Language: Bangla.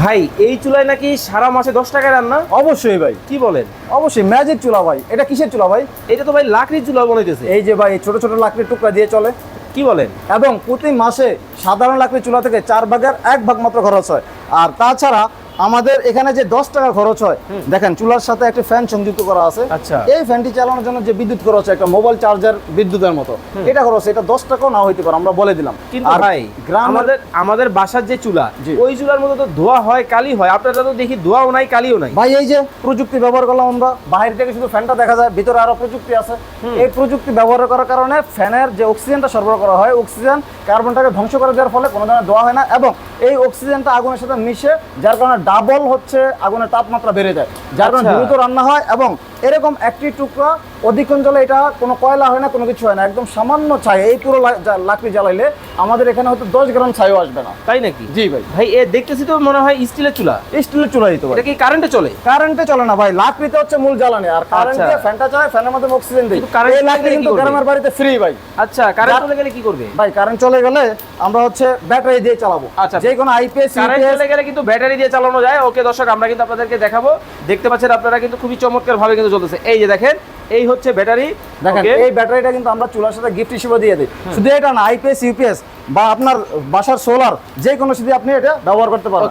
ভাই এই চুলায় নাকি সারা মাসে দশ টাকা রান্না? অবশ্যই ভাই। কি বলেন? অবশ্যই ম্যাজের চুলা ভাই। এটা কিসের চুলা ভাই? এটা তো ভাই লাকড়ির চুলা বলেছে এই যে ভাই ছোট ছোট লাকড়ির টুকরা দিয়ে চলে। কি বলেন? এবং প্রতি মাসে সাধারণ লাকড়ির চুলা থেকে চার ভাগের এক ভাগ মাত্র খরচ হয়। আর তাছাড়া আমাদের এখানে যে দশ টাকা খরচ হয় দেখেন চুলার সাথে একটা ফ্যান সংযুক্ত করা আছে। আচ্ছা। এই ফ্যানটি চালানোর জন্য যে বিদ্যুৎ খরচ হয়, একটা মোবাইল চার্জার বিদ্যুতের মতো। এটা খরচ এটা দশ টাকাও না হইতে পারে আমরা বলে দিলাম। কিন্তু আর ভাই গ্রামের আমাদের আমাদের বাসার যে চুলা। ওই চুলার মধ্যে তো ধোয়া হয় কালি হয়। আপনারা তো দেখি ধোয়াও নাই কালিও নাই। ভাই এই যে প্রযুক্তি ব্যবহার করলাম আমরা বাইরে থেকে শুধু ফ্যানটা দেখা যায় ভিতরে আরও প্রযুক্তি আছে। এই প্রযুক্তি ব্যবহার করার কারণে ফ্যানের যে অক্সিজেনটা সরবরাহ করা হয় অক্সিজেন কার্বনটাকে ধ্বংস করে দেওয়ার ফলে কোনো ধরনের ধোয়া হয় না। এবং এই অক্সিজেনটা আগুনের সাথে মিশে যার কারণে ডাবল হচ্ছে আগুনের তাপমাত্রা বেড়ে যায় যার কারণে আচ্ছা। দ্রুত রান্না হয় এবং এরকম একটি টুকরা অধিকক্ষণ জ্বলে এটা কোনো কয়লা হয় না কোনো কিছু হয় না একদম সামান্য ছাই। এই পুরো লাকড়ি জ্বালাইলে আমাদের এখানে হয়তো দশ গ্রাম ছাইও আসবে না। তাই নাকি? জি ভাই। ভাই এ দেখতেছি তো মনে হয় স্টিলের চুলা। স্টিলের চুলা দিতে পারে। এটা কি কারেন্টে চলে? কারেন্টে চলে না ভাই লাকড়িতে হচ্ছে মূল জ্বালানি আর কারেন্ট আচ্ছা। দিয়ে ফ্যানটা চালায় ফ্যানের মধ্যে অক্সিজেন দিই। কিন্তু এই লাকড়ি কিন্তু গ্রামের বাড়িতে ফ্রি ভাই। আচ্ছা কারেন্ট চলে গেলে কি করবে? ভাই কারেন্ট চলে গেলে আমরা হচ্ছে ব্যাটারি দিয়ে চালাবো। আচ্ছা। যে কোনো আইপিএস কারেন্ট চলে গেলে কিন্তু ব্যাটারি দিয়ে চালানো যায়। ওকে দর্শক আমরা কিন্তু আপনাদেরকে দেখাবো। দেখতে পাচ্ছেন আপনারা কিন্তু খুবই চমৎকার ভাবে কিন্তু চলতেছে। এই যে দেখেন এই হচ্ছে ব্যাটারি। দেখেন এই ব্যাটারিটা কিন্তু আমরা চুলার সাথে গিফট হিসেবে দিয়ে দিই। শুধু এটা না আইপিএস ইউপিএস বা আপনার বাসার সোলার যে কোনো শুধু আপনি এটা ব্যবহার করতে পারেন